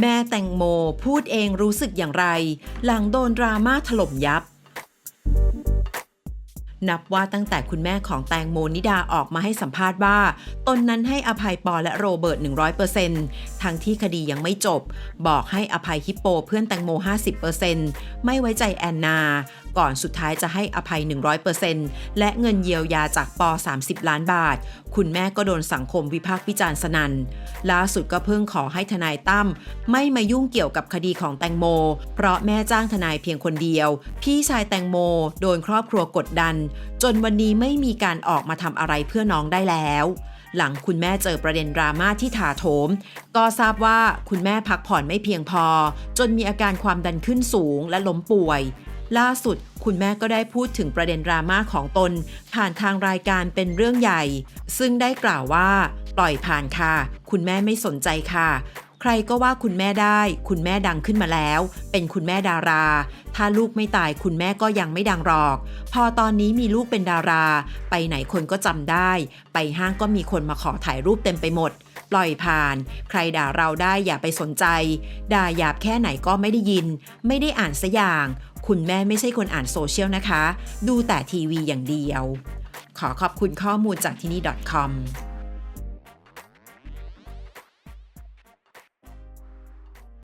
แม่แตงโมพูดเองรู้สึกอย่างไร หลังโดนดราม่าถล่มยับ นับว่าตั้งแต่คุณแม่ของแตงโมนิดาออกมาให้สัมภาษณ์ว่า ตนนั้นให้อภัยปอและโรเบิร์ต 100%ทั้งที่คดียังไม่จบ บอกให้อภัยฮิปโปเพื่อนแตงโม 50%ไม่ไว้ใจแอนนา ก่อนสุดท้ายจะให้อภัย 100%และเงินเยียวยาจากปอ30 ล้านบาท คุณแม่ก็โดนสังคมวิพากษ์วิจารณ์สนัน่น ล่าสุดก็เพิ่งขอให้ทนายตั้มไม่มายุ่งเกี่ยวกับคดีของแตงโม เพราะแม่จ้างทนายเพียงคนเดียว พี่ชายแตงโม โดนครอบครัวกดดัน จนวันนี้ไม่มีการออกมาทำอะไรเพื่อน้องได้แล้วหลังคุณแม่เจอประเด็นดราม่าที่ถาโถม ก็ทราบว่าคุณแม่พักผ่อนไม่เพียงพอ จนมีอาการความดันขึ้นสูงและล้มป่วย ล่าสุด คุณแม่ก็ได้พูดถึงประเด็นดราม่าของตน ผ่านทางรายการเป็นเรื่องใหญ่ ซึ่งได้กล่าวว่า ปล่อยผ่านค่ะ คุณแม่ไม่สนใจค่ะ ใครก็ว่าคุณแม่ได้ คุณแม่ดังขึ้นมาแล้ว เป็นคุณแม่ดารา ถ้าลูกไม่ตายคุณแม่ก็ยังไม่ดังหรอก พอตอนนี้มีลูกเป็นดารา ไปไหนคนก็จำได้ ไปห้างก็มีคนมาขอถ่ายรูปเต็มไปหมด ปล่อยผ่าน ใครด่าเราได้อย่าไปสนใจ ด่าหยาบแค่ไหนก็ไม่ได้ยิน ไม่ได้อ่านสัอย่าง คุณแม่ไม่ใช่คนอ่านโซเชียลนะคะ ดูแต่ทีวีอย่างเดียว ขอขอบคุณข้อมูลจากที่นี่ .com